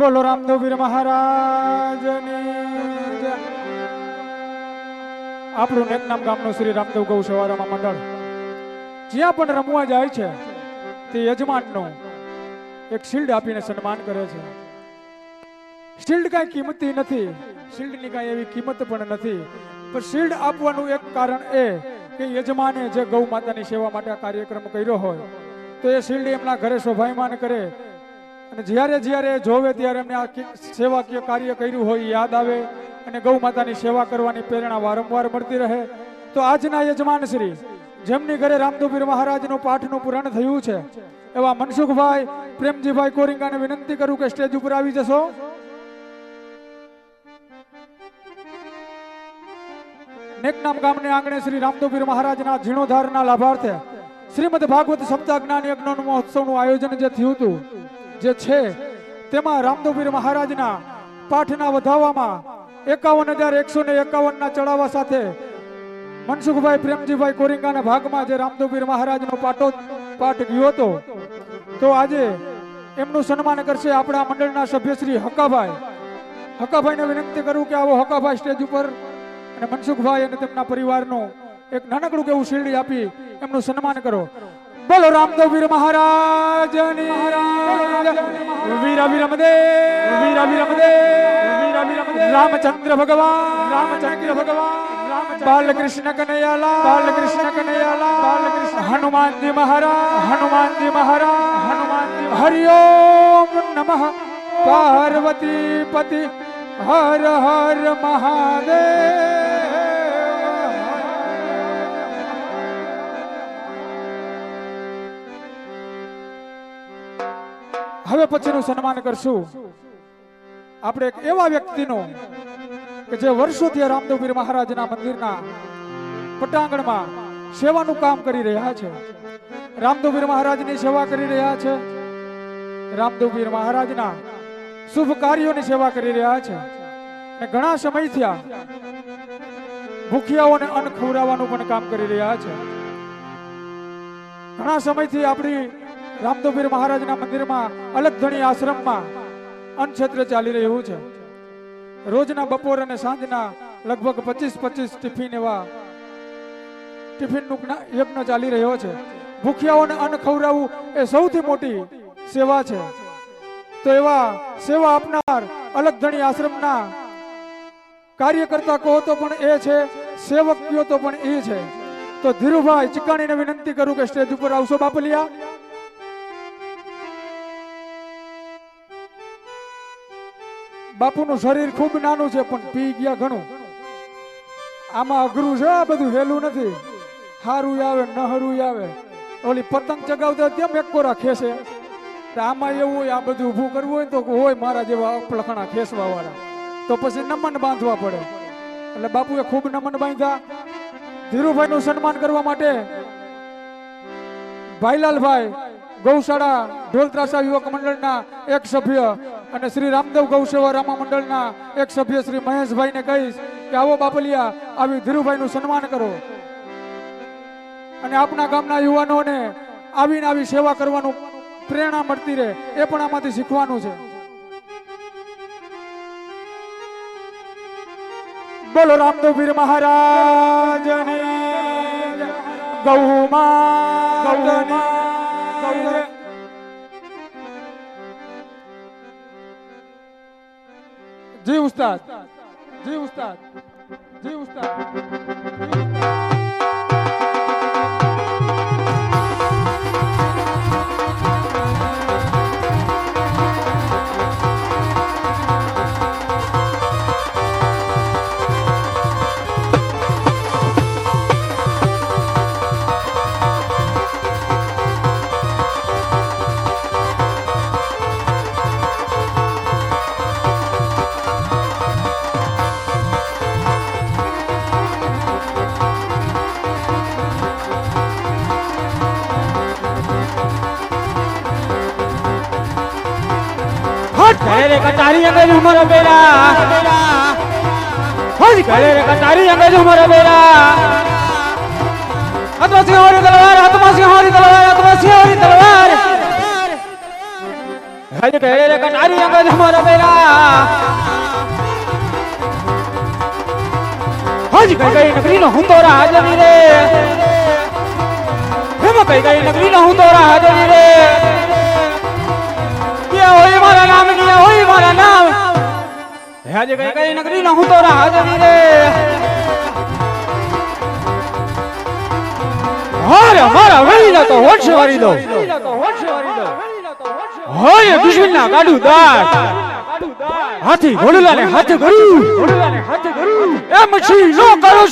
બોલો રામદેવવીર મહારાજની. આપણું નેકનામ ગામનું શ્રી રામદેવ ગૌ સેવારામાં મંડળ. જ્યાં પણ રમવા જાય છે, તે યજમાનનું એક શિલ્ડ આપીને સન્માન કરે છે. શિલ્ડ કાંઈ કિંમતી નથી, શિલ્ડની કાંઈ એવી કિંમત પણ નથી. પણ શિલ્ડ આપવાનું એક કારણ એ કે યજમાને જે ગૌ માતાની સેવા માટે આ કાર્યક્રમ કર્યો હોય, તો એ શિલ્ડ એમના ઘરે શોભાયમાન કરે અને જ્યારે જ્યારે જોવે ત્યારે એમને આ સેવાકીય કાર્ય કર્યું હોય યાદ આવે અને ગૌ માતાની સેવા કરવાની પ્રેરણા વારંવાર મળતી રહે. તો આજના યજમાન શ્રી, જેમની ઘરે રામદુબીર મહારાજનું પાઠનું પૂરણ થયું છે, એવા મનસુખભાઈ, પ્રેમજીભાઈ કોરિંગાને વિનંતી કરું કે સ્ટેજ ઉપર આવી જશો. નેકનામ ગામને આંગણે શ્રી રામદુબીર મહારાજના જીર્ણોદ્ધારના લાભાર્થે શ્રીમદ ભાગવત સપ્તાહ જ્ઞાન યજ્ઞ મહોત્સવનું આયોજન જે થયું હતું જે છે, તેમાં રામદેવપીર મહારાજના પાઠના વધાવવામાં એકાવન હજાર એકસો ને એકાવનના ચડાવવા સાથે મનસુખભાઈ, પ્રેમજીભાઈ કોરિંગાના ભાગમાં જે રામદેવપીર મહારાજનો પાટો, પાઠ ગયો હતો, તો આજે એમનું સન્માન કરશે આપણા મંડળના સભ્ય શ્રી હકાભાઈ હકાભાઈને વિનંતી કરું કે આવો હકાભાઈ સ્ટેજ ઉપર અને મનસુખભાઈ અને તેમના પરિવારનું એક નાનકડું કેવું શીરડી આપી એમનું સન્માન કરો. બોલો રામદેવ વીર મહારાજ વીરા વિરમદે વીરા વિરમદે રામચંદ્ર ભગવાન રામચંદ્ર ભગવાન બાલકૃષ્ણ કનૈયાલા બાલકૃષ્ણ કનૈયાલા બાલકૃષ્ણ હનુમાનજી મહારાજ હનુમાનજી મહારાજ હનુમાનજી હરિઓમ નમઃ પાર્વતી પતિ હર હર મહાદેવ હવે પછીનું સન્માન કરશું. આપણે એક એવા વ્યક્તિનું કે જે વર્ષોથી રામદેવપીર મહારાજના મંદિરના પટાંગણમાં સેવાનું કામ કરી રહ્યા છે. રામદેવપીર મહારાજની સેવા કરી રહ્યા છે. રામદેવપીર મહારાજના શુભ કાર્યોની સેવા કરી રહ્યા છે. અને ઘણા સમયથી આ ભૂખિયાઓને અન્ન ખવડાવવાનું પણ કામ કરી રહ્યા છે. ઘણા સમયથી આપણી રામદેવપીર મહારાજના મંદિરમાં અલગ ધણી આશ્રમમાં અન્ન ક્ષેત્ર ચાલી રહ્યું છે. રોજના બપોર અને સાંજના લગભગ પચીસ પચીસ ટિફિન એવા ટિફિનનું જ્ઞા- યજ્ઞ ચાલી રહ્યો છે. ભૂખ્યાઓને અન્ન ખવડાવવું એ સૌથી મોટી સેવા છે. તો એવા સેવા આપનાર અલગ ધણી આશ્રમના કાર્યકર્તા કહો તો પણ એ છે સેવક કહો તો પણ એ છે. તો ધીરુભાઈ ચિકાણીને વિનંતી કરું કે સ્ટેજ ઉપર આવશો બાપલિયા. બાપુનું શરીર ખૂબ નાનું છે, પણ પી ગયા ઘણું. આમાં અઘરું છે, આ બધું હેલું નથી. હારું આવે નહરું આવે. ઓલી પતંગ ચગાવતા કેમ એક કોરા ખેસે આમાં એવું હોય, આ બધું ઊભું કરવું હોય તો હોય મારા જેવા અપલખણા ખેસવા વાળા તો પછી નમન બાંધવા પડે. એટલે બાપુએ ખૂબ નમન બાંધ્યા. ધીરુભાઈનું સન્માન કરવા માટે ભાઈલાલભાઈ ગૌશાળા ઢોલત્રાસા યુવક મંડળના એક સભ્ય અને શ્રી રામદેવ ગૌસેવા રામા મંડળના એક સભ્ય શ્રી મહેશભાઈને કહીશ કે આવો બાપલિયા, આવી ધીરુભાઈનું સન્માન કરો અને આપના ગામના યુવાનોને આવીને આવી સેવા કરવાનું પ્રેરણા મળતી રહે, એ પણ આમાંથી શીખવાનું છે બોલો રામદેવપીર મહારાજની જય. ગૌ માતની જય. જી ઉસ્તાદ જી ઉસ્તાદ જી ઉસ્તાદ ઘરે રે કટારી અંગેજ ઉમર બેરા હોજ ઘરે રે કટારી અંગેજ ઉમર બેરા હાથમાં સિંહોરી તલવાર હાથમાં સિંહોરી તલવાર હાથમાં સિંહોરી તલવાર. હજ ઘરે રે કટારી અંગજ હમારા બેરા હજ કઈ કઈ નગરી નો હુંદોરા હાજરી રે. હેમ કઈ કઈ નગરી નો હુંદોરા હાજરી રે. હોય મારા નામની હોય મારા નામ. હજ કઈ કઈ નગરી ન હું તો હાજરી રે. હારે મારા વેલીને તો હોઠ વારી દો હોય દુશ્મન ના કાઢું દાંત હાથી ઘોડલાને હાથ કરું એ છી નો કરો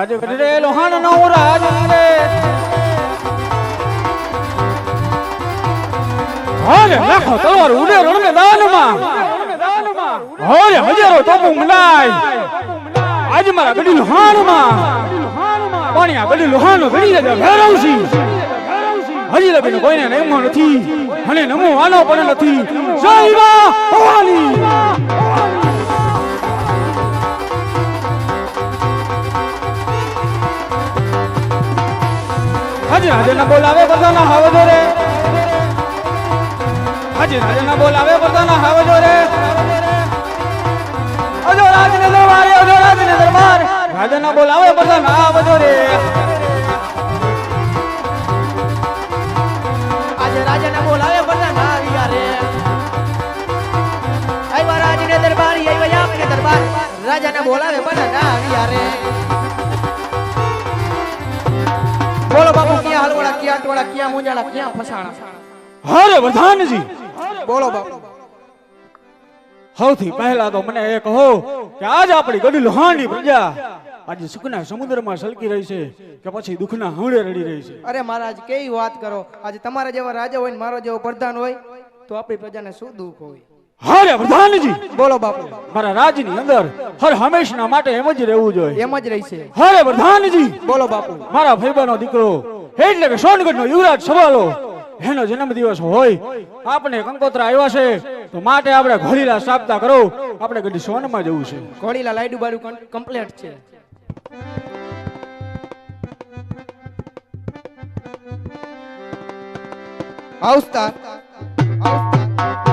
રાજ ગઢરે લોહાણા નો રાજ રે હારે લાખો તલવાર ઉડે રણ મેદાનમાં. હારે હજારો તો મુંગલાય આજ મારા ગડી લોહાણમાં. પાણી આ ગડી લોહાણો લે ભેરવસી હજી લગીને કોઈને નમો નથી, અને નમો આનો પણ નથી. જય મા ભવાની. રાજાના બોલાવે બધાના હાવજો રે. હજી, રાજાના બોલાવે બધાના હાવજો રે. અજો રાજને દરબાર અજો રાજને દરબાર રાજાના બોલાવે બધાના હાવજો રે. આજે રાજાને બોલાવે બધા ના આવ્યા રે. આવ્યા રાજને દરબાર આવ્યા આપને દરબાર. રાજાને બોલાવે બધા ના આવ્યા રે. બોલો બાપુ ક્યાં હલવાડા ક્યાં અટવાડા ક્યાં મોજાડા ક્યાં ફસાણા? હરે પ્રધાનજી બોલો બાપુ. સૌથી પહેલા તો મને એ કહો કે આજ આપણી ગડી લોહાણી પ્રજા આજે સુખના સમુદ્રમાં સલકી રહી છે કે પછી દુઃખના હવળે રડી રહી છે. અરે મહારાજ કેવી વાત કરો? આજે તમારા જેવા રાજા હોય ને મારો જેવો પ્રધાન હોય તો આપણી પ્રજાને શું દુઃખ હોય? હરે પ્રધાનજી. બોલો બાપુ. મારા રાજની અંદર હર હંમેશના માટે એમ જ રહેવું જોઈએ. એમ જ રહેશે. હરે પ્રધાનજી. બોલો બાપુ. મારા ભાઈબાનો દીકરો એટલે કે સોનગઢનો યુવરાજ સવાલો. એનો જન્મદિવસ હોય આપણે કંકોત્રા આવ્યા છે તો માટે આપણે ઘોડીલા સાપતા કરો. આપણે ગડી સોનમાં જવું છે. ઘોડીલા લાઈડુ બાડુ કમ્પ્લેટ છે. આવસ્તા મારી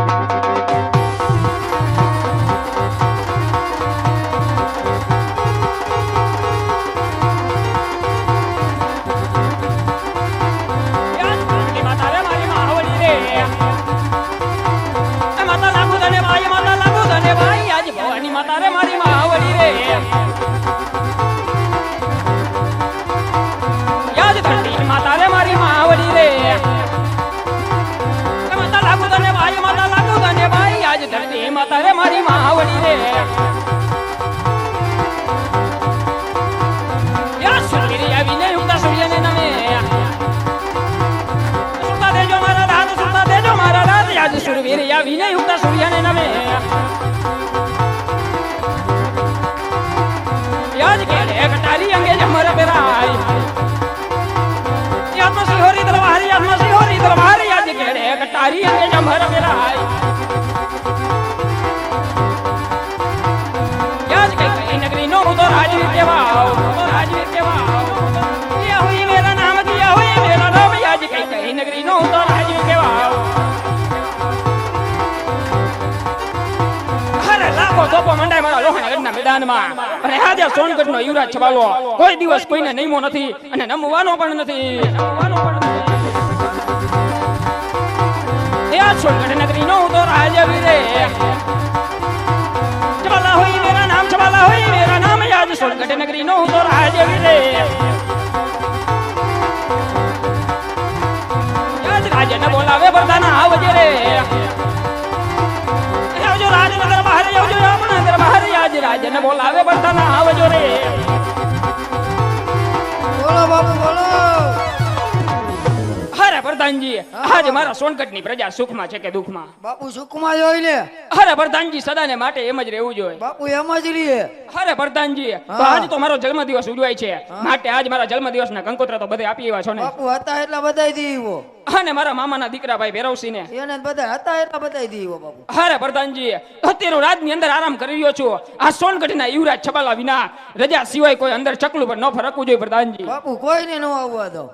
મંડાય મારા લોહાણા મેદાનમાં અને આજે સોનગઢ નો યુવરાજ છવાલો કોઈ દિવસ કોઈને નિયમો નથી અને નમવાનો પણ નથી સોનગઢ નગરી નો તો રાજા વીરે નામ યાદ સોનગઢ નગરી નો તો રાજવી રે યાદ રાજને બોલાવે બધાના આવજે રે આવજો રાજનગર બહાર આવજો. આજ રાજને બોલાવે બધાના આવજો રે. બોલો બાપુ બોલો. પ્રધાનજી આજે મારા સોનગઢની પ્રજા સુખમાં છે કે દુઃખમાં? બાપુ સુખમાં જોઈ લે અરે પ્રધાનજી સદાને માટે એમ જ રહેવું જોઈએ. બાપુ એમ જ રહીએ. અરે પ્રધાનજી આજ તો મારો જન્મદિવસ ઉજવાય છે. માટે આજ મારા જન્મદિવસના કંકોત્રા તો બધે આપી એવા છો ને. બાપુ હતા એટલા બધાય દીવો અને મારા મામાના દીકરા ભાઈ ભેરવસિંહને એને બધા હતા એટલા બધાય દીવો બાપુ. અરે પ્રધાનજી અત્યારે રાતની અંદર આરામ કરી રહ્યો છું. આ સોનગઢના યુવરાજ છબાલા વિના રજા સિવાય કોઈ અંદર ચકલું પર ન ફરકવું જોઈએ પ્રધાનજી. બાપુ કોઈને ન આવવા દો.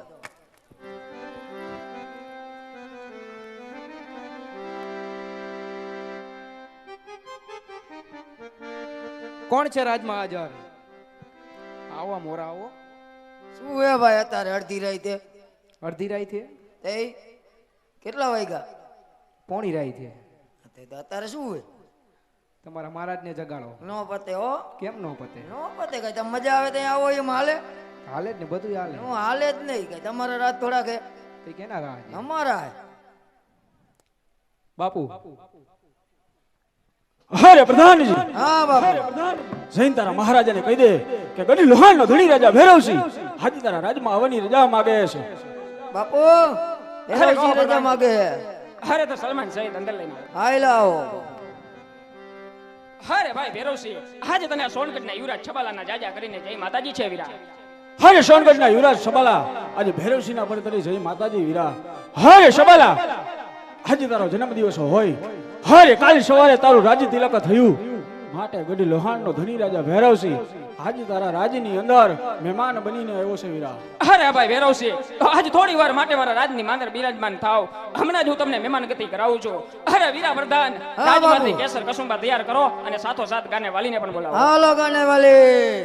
કોણ છે રાજમાં હાજર આવો મોરા આવો. શું હે ભાઈ અત્યારે અડધી રાતે અડધી રાતે એ કેટલા વાગ્યા? પોણી રાતે તો. અત્યારે શું હોય તમારા મહારાજને જગાડો. નો પતે હો. કેમ નો પતે? નો પતે કઈ તમે મજા આવે ત્યાં આવો એમ હાલે? હાલે જ ને બધું હાલે. હું હાલે જ નહીં કઈ તમારા રાત થોડા કે તે કેના રાહ અમારા બાપુ બાપુ. અરે પ્રધાનજી. હા બાપુ. જૈન તારા મહારાજાને કહી દે કે ગડી લોહાણનો ધણી રાજા ભેરવસી હાજી તારા રાજમાં આવવાની રજા માગે છે. બાપુ ભેરવસી રજા. માગે હરે તો સલમાન સહિત અંદર લઈને. હાય લાવો. હરે ભાઈ ભેરવસી આજે તને સોનગઢના યુવરાજ છબાલાના જાજા કરીને જય માતાજી છે વીરા હરે સોનગઢના યુવરાજ છબાલા આજે ભૈરવસિંહના પર તરી જય માતાજી વીરા હરે છબાલા આજે તારો જન્મદિવસ હોય. હરે કાલે સવારે તારું રાજી તિલક થયું. માટે ગઢી લોહાણ નો ધણી રાજા ભૈરવસિંહ. આજે તારા રાજની અંદર મહેમાન બનીને આવ્યો છે વીરા. અરે ભાઈ ભેરવસિંહ આજ થોડી વાર માટે મારા રાજની માંદર બિરાજમાન થાવ. હમણાં જ હું તમને મહેમાન ગતિ કરાવું છું. અરે વીરા પ્રધાન રાજમાંથી કેસર કસુંબા તૈયાર કરો અને સાથો સાથ ગાને વાલીને પણ બોલાવો. હાલો ગાને વાલી.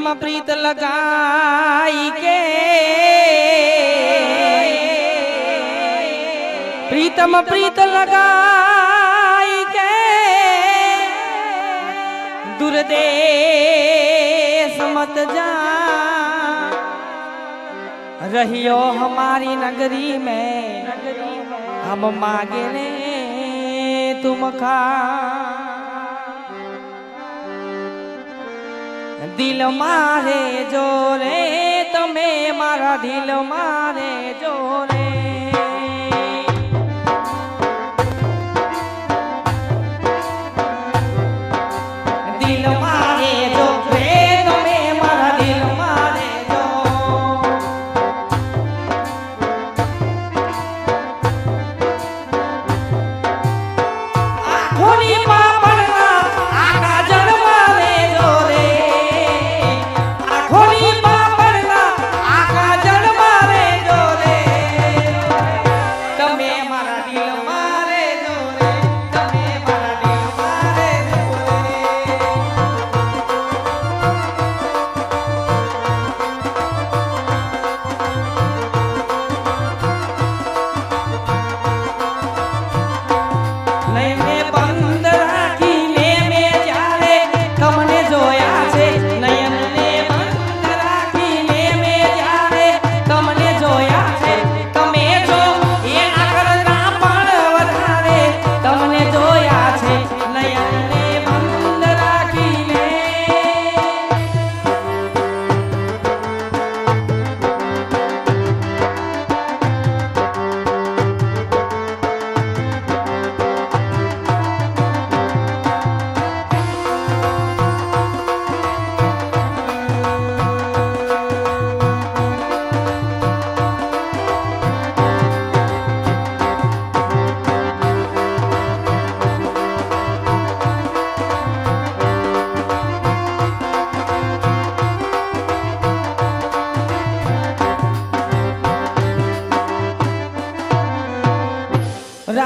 प्रीतम प्रीत लगाई के प्रीतम प्रीत लगाई के दुर्देश मत जा। रहियो हमारी नगरी में। हम मांगे ने तुम खा। દિલ મારે જો રે તમે મારા દિલ મારે જોરે દિલ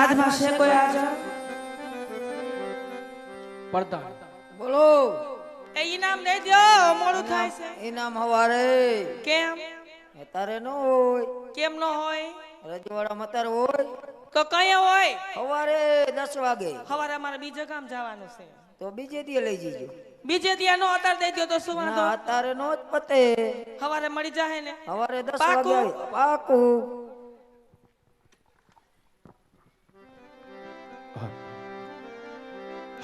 સમાજમાં છે કોઈ હાજર પડતા બોલો. એ ઇનામ દે દો મોડું થાય છે. ઇનામ હવારે. કેમ? તારે ન હોય. કેમ ન હોય? રજવાડા મતાર હોય. તો કયા હોય? હવારે 10 વાગે. હવારે મારે બીજે કામ જવાનું છે. તો બીજે દી લઈ જજો. બીજે દિયા નો અતાર દઈ દો તો શું વાંધો? અતારે નો જ પતે. હવારે મળી જાય ને. હવારે 10 વાગે પાકું.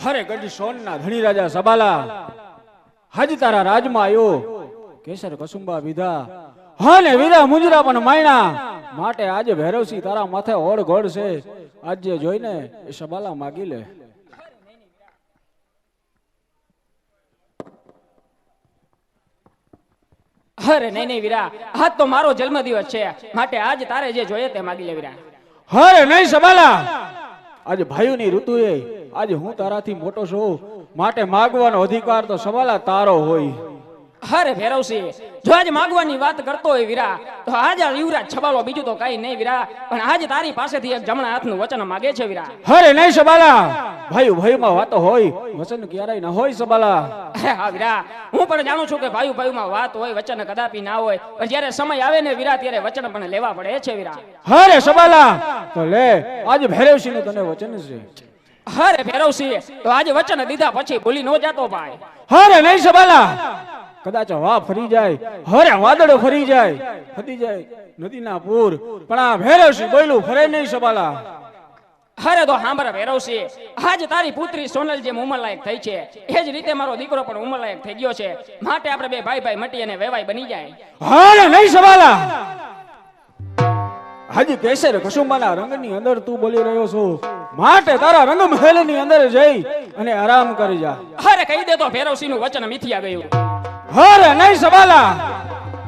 હરે ગઢી સોનના ધણી રાજા સબાલા હજ તારા રાજમાં આવ્યો કેસર કસુંબા વિધા હને વીરા મુંજરા પણ માયણા માટે આજે ભૈરવસિંહ તારા માથે ઓળ ગોળ છે આજે જોઈને એ સબાલા માગી લે. અરે નહીં નહીં વીરા આજ તો મારો જન્મદિવસ છે માટે આજ તારે જે જોઈએ તે માગી લે વીરા. હરે નહીં સબાલા આજે ભાઈઓની ઋતુએ આજે હું તારાથી મોટો છું. માટે માગવાનો અધિકાર તો સવાલા તારો હોય. અરે ભેરવસિંહ જો આજે માગવાની વાત કરતો હોય વીરા તો આજે યુવરાજ છબાલો બીજું તો કઈ નહીં વીરા પણ આજે તારી પાસેથી એક જમણા હાથનું વચન માગે છે વીરા. હરે નહીં સબાલા. ભાઈ ભાઈઓમાં વાતો હોય વચન ક્યારેય ન હોય સબાલા. હા વીરા હું પણ જાણું છું કે ભાઈ ભાઈમાં વાત હોય વચન કદાપી ના હોય પણ જ્યારે સમય આવે ને વીરા ત્યારે વચન પણ લેવા પડે છે વીરા. હરે સબાલા. તો લે આજે ભેરવશી તને વચન છે. અરે ફેરવશી તો આજે વચન દીધા પછી ભૂલી નો જાતો ભાઈ. હરે નહીં સબાલા કદાચ હવા ફરી જાય હરે વાદળો ફરી જાય ફરી જાય નદીના પૂર. પણ આ ભૈરવસિંહ બોયલું ફરે નહીં સબાલા હરે તો હાંભરા ભેરવશી આજ તારી પુત્રી સોનલ જેમ ઉંમરલાયક થઈ છે. એ જ રીતે મારો દીકરો પણ ઉંમરલાયક થઈ ગયો છે. માટે આપણે બે ભાઈ ભાઈ મટી અને વેવાય બની જાય. હરે નહીં સબાલા હાજી કેસર કસુંબાના રંગની અંદર તું બોલી રહ્યો છો? માટે તારા રંગ મહેલની અંદર જઈ અને આરામ કરી જા. અરે કહી દે તો ભેરવસિંહનું વચન મિથ્યા ગયું. હરે નહીં સબાલા.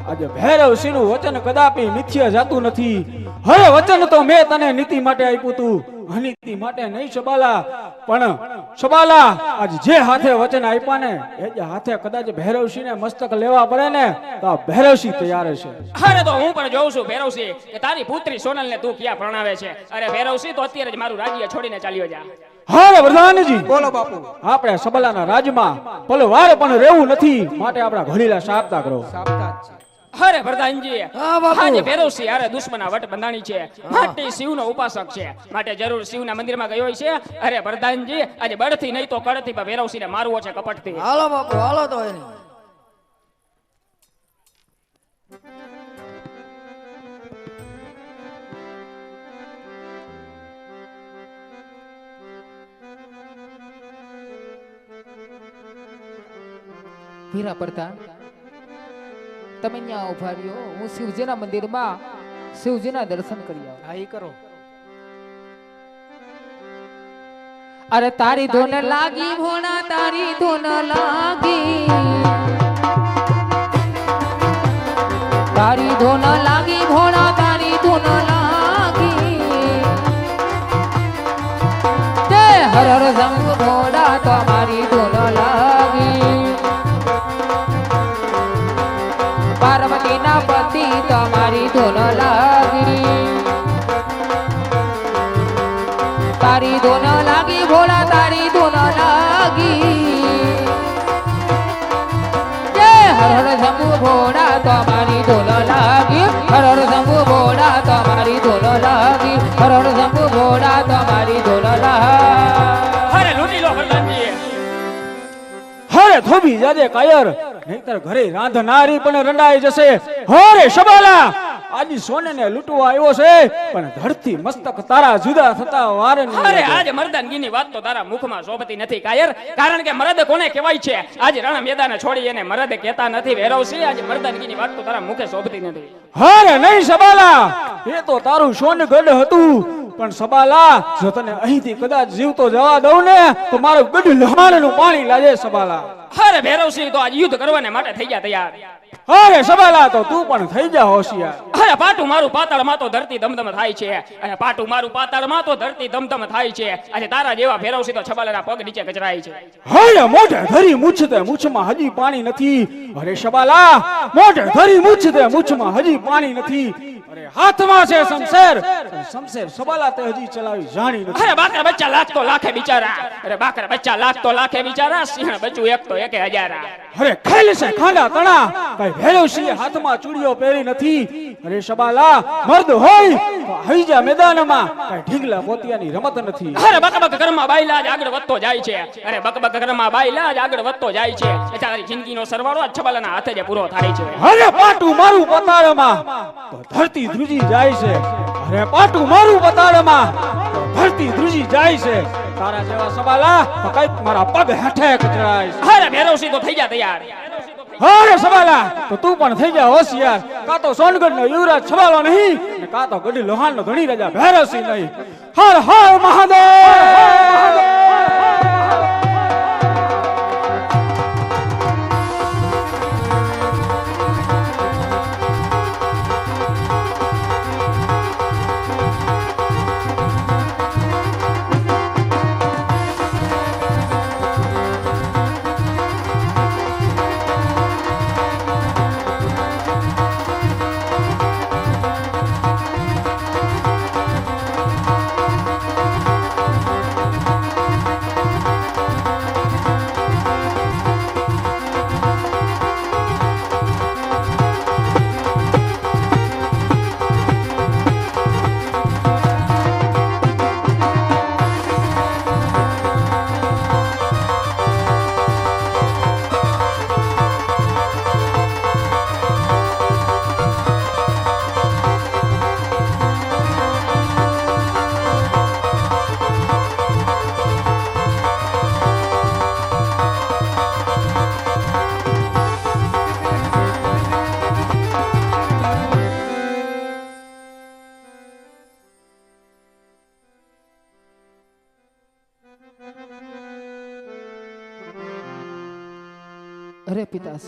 આજે ભૈરવસિંહનું વચન કદાપી મિથ્યા જાતું નથી. હવે વચન તો મેં તને નીતિ માટે આપ્યું તું. અનીતિ માટે નહીં સબાલા પણ સબાલા આજ જે હાથે વચન આપ્યા ને એ જ હાથે કદાચ ભૈરવસિંહ ને મસ્તક લેવા પડે ને તો આ ભૈરવસિંહ તૈયાર છે અરે તો હું પણ જોઉં છું ભૈરવસિંહ કે તારી પુત્રી સોનલ ને તું ક્યાં પ્રણાવે છે? અરે ભૈરવસિંહ તો અત્યારે જ મારું રાજ્ય છોડીને ચાલ્યો જા. હા વરદાનજી. બોલો બાપુ. આપણે સબલાના રાજમાં પલવાર પણ રહેવું નથી માટે આપણા ઘડીલા સાપતા કરો સાપતા જ છે. અરે પ્રધાનજી હા, બાપુ. ભેરવસિંહ અરે દુશ્મના વટ બંધાણી છે. માટે શિવનો ઉપાસક છે. માટે જરૂર શિવના મંદિરમાં ગયો છે. અરે પ્રધાનજી આજે બળથી નહીં તો કળથી પણ ભેરવસિંહને મારવો છે કપટથી. હાલો બાપુ હાલો તો એને. વીરા પ્રધાન તમે ત્યાં ઊભા રહ્યો. હું શિવજીના મંદિરમાં શિવજીના દર્શન કરી આવું. હા એ કરો. અરે તારી ધોન લાગી ભોણા તારી ધોન લાગી. તારી ધોન લાગી ભોણા તારી ધોન લાગી. તે હર હર તારી ધોન લાગી ભોળા તારી ધોન લાગી. જય હર હર શંભુ ભોળા તમારી ધોન લાગી હર હર શંભુ ભોળા તમારી ધોન લાગી હર હર શંભુ ભોળા તમારી ધોન લાગી. અરે લૂંટી લો પ્રધાનજી હરે થોબી જાજે કાયર નહીતર ઘરે રાંધનારી પણ રંડાઈ જશે. હરે શબાલા! આજી સોને ને લૂંટવા આવ્યો છે પણ ધરતી મસ્તક તારા જુદા થતા વારે અરે. આજે મર્દાનગીની વાત તો તારા મુખમાં શોભતી નથી કાયર. કારણ કે મરદ કોને કહેવાય છે? આજે રાણા મેદાને છોડી એને મરદ કહેતા નથી વેરવસિંહ આજે મર્દાનગીની વાત તો તારા મુખે શોભતી નથી. હરે નહીં સબાલા. એ તો તારું સોનગઢ હતું. પણ સબાલા જો તને અહીંથી કદાચ જીવતો જવા દઉં ને તો મારું ગઢ લહાણનું પાણી લાજે સબાલા. અરે ભેરવસિંહ તો આજ યુદ્ધ કરવાને માટે થઈ ગયા તૈયાર. અરે સબાલા તો તું પણ થઈ જા હોશિયાર. અરે પાટું મારું પાતાળમાં તો ધરતી ધમધમ થાય છે. અને પાટું મારું પાતાળમાં તો ધરતી ધમધમ થાય છે. અને તારા જેવા ભેરવસિંહ તો છબાલાના પગ નીચે ગજરાય છે. હરે મોઢે ધરી મૂછતે મૂછમાં હજી પાણી નથી. અરે સબાલા મોઢે ધરી મૂછતે મૂછમાં હજી પાણી નથી. અરે હાથમાં છે શમશેર. શમશેર સબાલા તે હજી ચલાવી જાણી નથી. અરે બાકરા બચ્ચા લાખ તો લાખે બિચારા. અરે બાકરા બચ્ચા લાખ તો લાખે બિચારા સિંહ બચ્ચું એક તો એકે હજારા. અરે ખેલ છે ખાંડા તણા. ભાઈ ભેળવ સિંહ હાથમાં ચૂડીઓ પહેરી નથી. અરે સબાલા મર્દ હોય તો હૈજા મેદાનમાં. કઈ ઢીંગલા મોતિયાની રમત નથી. અરે બક બક ઘરમાં બાયલા જ આગળ વધતો જાય છે. અરે બક બક ઘરમાં બાયલા જ આગળ વધતો જાય છે. તારી જિંદગીનો સરવાળો આ છબલાના હાથે જ પૂરો થાય છે. અરે પાટું મારું પતાળમાં. તો ધરતી ધ્રુજી જાય છે. અરે પાટું મારું બતાડમાં. તો ધ્રુજી જાય છે. તારા જેવા સબાલા તો કંઈક મારા પગ હેઠે કચડાય છે. અરે મેરોસી તો થઈ જા તૈયાર. અરે સબાલા તો તું પણ થઈ જા હોશિયાર. કા તો સોનગઢ નો યુવરાજ છબાલો નહીં ને કાં તો ગઢી લોહાણ નો ધણી રાજા ભેરસી નહીં. હર હર મહાદેવ!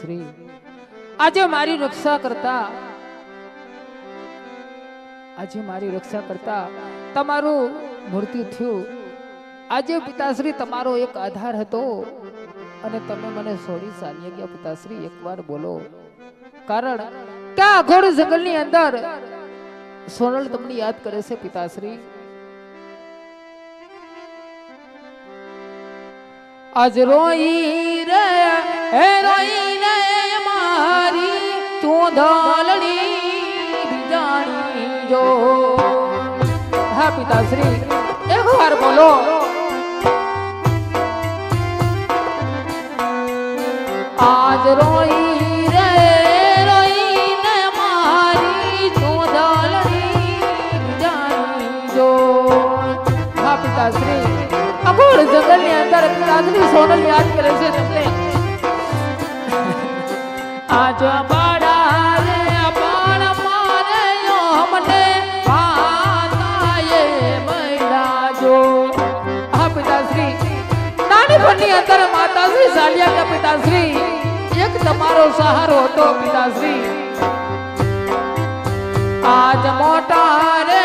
અરે આજે મારી રક્ષા કરતા, આજે મારી રક્ષા કરતા તમારું મૃત્યુ થયું. આજે પિતાશ્રી તમારો એક આધાર હતો અને તમે મને સોરી ચાલી ગયા. પિતાશ્રી, એકવાર બોલો. કારણ કે ઘોડ જંગલની અંદર સોનલ તમને યાદ કરે છે, પિતાશ્રી. આજ રોઈ રે રોઈ ધાલડી જાણી જો. હા પિતાશ્રી એક વાર બોલો. આજ રોઈ રે કરે છે તમને. ચાલ્યા ગયા પિતાશ્રી. એક તમારો સહારો હતો પિતાશ્રી. આજ મોટા રે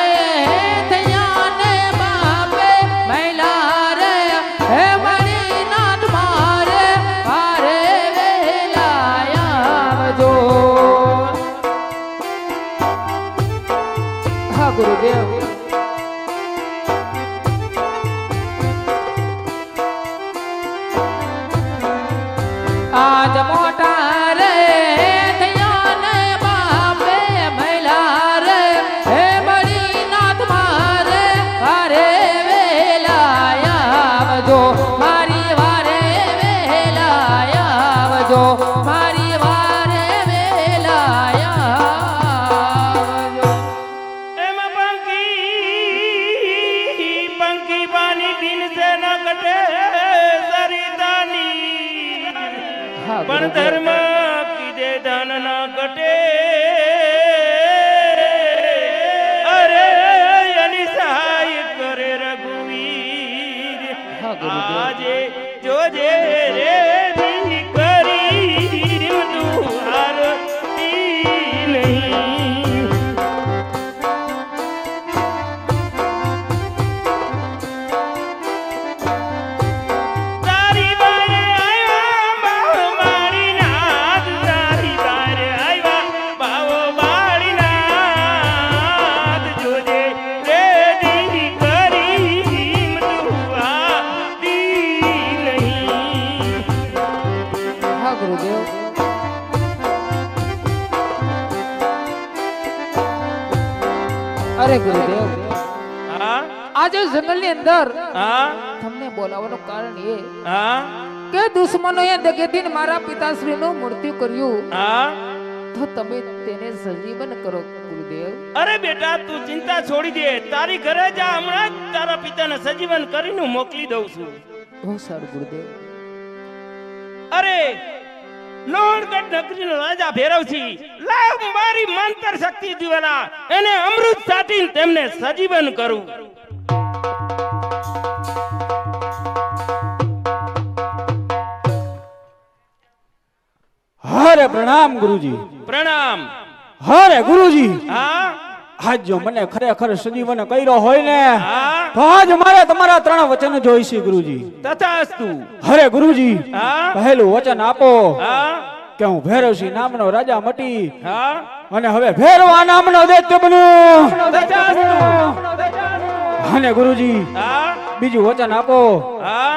પણ ધર્મ કીધે ધન ના કટે આજે જંગલની અંદર તમને બોલાવવાનું કારણ એ કે દુશ્મનોએ દગેથી મારા પિતાશ્રીનું મૃત્યુ કર્યું. તો તમે તેને સજીવન કરો ગુરુદેવ. અરે બેટા તું ચિંતા છોડી દે. તારી ઘરે જા હમણાં જ તારા પિતાને સજીવન કરીને મોકલી દઉં છું. બહુ સારું ગુરુદેવ. અરે લોહણગઢ નગરીનો રાજા ભૈરવસિંહ લાવ મારી મંતર શક્તિ દિવેલા. એને અમૃત સાટીને તેમને સજીવન કરું. હરે પ્રણામ ગુરુજી. પ્રણામ. હરે ગુરુજી. હા? આજ જો મને ખરેખર સજીવને કર્યો હોય ને તો આજ મારે તમારા ત્રણ વચન જોઈશે ગુરુજી. તથાસ્તુ. હરે ગુરુજી પહેલું વચન આપો. કે હું ભૈરવસિંહ નામનો રાજા મટી અને હવે ભૈરવા નામનો દૈત્ય બન્યો અને ગુરુજી બીજું વચન આપો.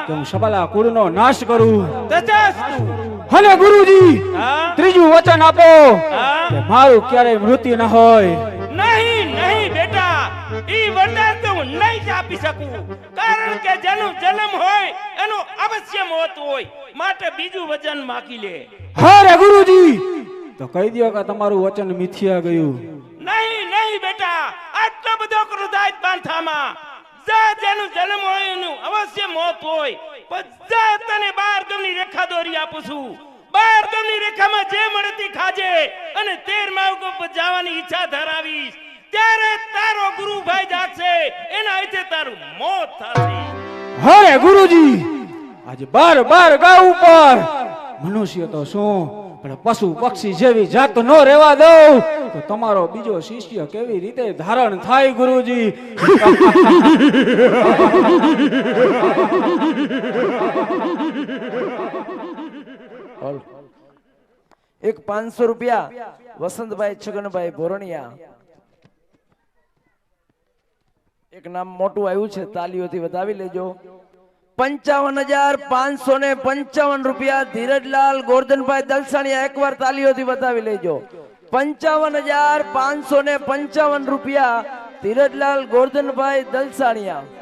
કે હું સબલા કુળનો નાશ કરું. તથાસ્તુ. અને ગુરુજી ત્રીજું વચન આપો કે મારું ક્યારેય મૃત્યુ ન હોય. નહીં નહીં બેટા. ઈ વરદાન તો હું નહીં જ આપી શકું. કારણ કે જેનું જન્મ હોય એનું અવશ્ય મોત હોય. માટે બીજું વચન માગી લે. હરે ગુરુજી. તો કહી દો કે તમારું વચન મિથ્યા ગયું. નહીં નહીં બેટા. આટલો બધો ક્રોધાય બાંધામાં. જા જેનું જન્મ હોય એનું અવશ્ય મોત હોય. જા તને બાર ગમની રેખા દોરી આપું છું. બાર ગમની રેખામાં જે મળતી ખાજે અને તેર માવ પર જવાની ઈચ્છા ધરાવીશ. ત્યારે તારો ગુરુભાઈ જાગશે. એના હાથે તારું મોત થશે. હરે ગુરુજી, આજે બાર બાર ગાઉ ઉપર મનુષ્ય તો શું પણ પશુ પક્ષી જેવી જાત નો રહેવા દઉં. તો તમારો બીજો શિષ્ય કેવી રીતે ધારણ થાય ગુરુજી? એક પાંચસો રૂપિયા વસંતભાઈ છગનભાઈ ભોરણિયા. એક નામ મોટું આવ્યું છે, તાલીઓથી વધાવી લેજો. પંચાવન હજાર પાંચસો ને પંચાવન રૂપિયા ધીરજલાલ ગોરધનભાઈ દલસાણીયા એકવાર તાલીઓથી બતાવી લેજો. પંચાવન હજાર પાંચસો ને પંચાવન રૂપિયા ધીરજલાલ ગોરધનભાઈ દલસાણીયા.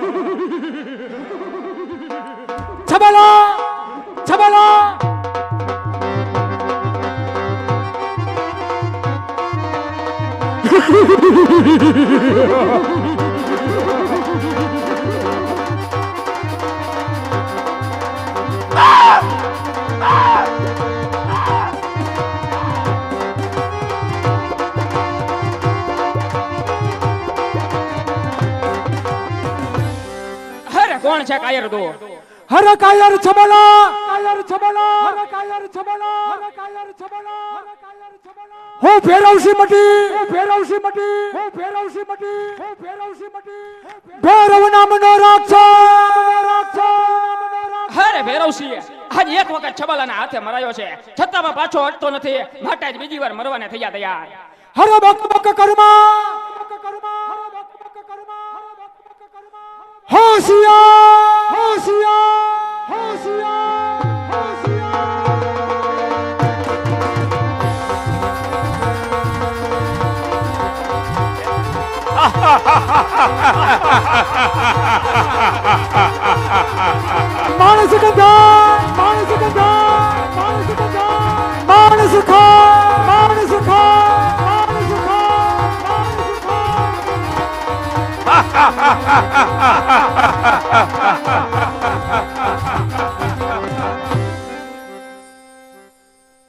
કોણ છે કાયર દો હરે કાયર છબલા કાયર છબલા હરે કાયર છબલા હરે કાયર છબલા હરે કાયર છબલા હું ફેરવસી મટી. હું ફેરવસી મટી. હું ફેરવસી મટી. હું ફેરવસી મટી. ભૈરવ નામનો રાક્ષસ. અરે ભૈરવસિંહ આજ એક વખત છબલાના હાથે મરાયો છે. છતાં પણ પાછો હટતો નથી. માટે જ બીજી વાર મરવાને થયા તૈયાર. હરે ભક્ત ભક્ત કર્મા. Buck Karma. మానసికంగా మానసికంగా మానసికంగా మానసిక మానసిక మానసిక మానసిక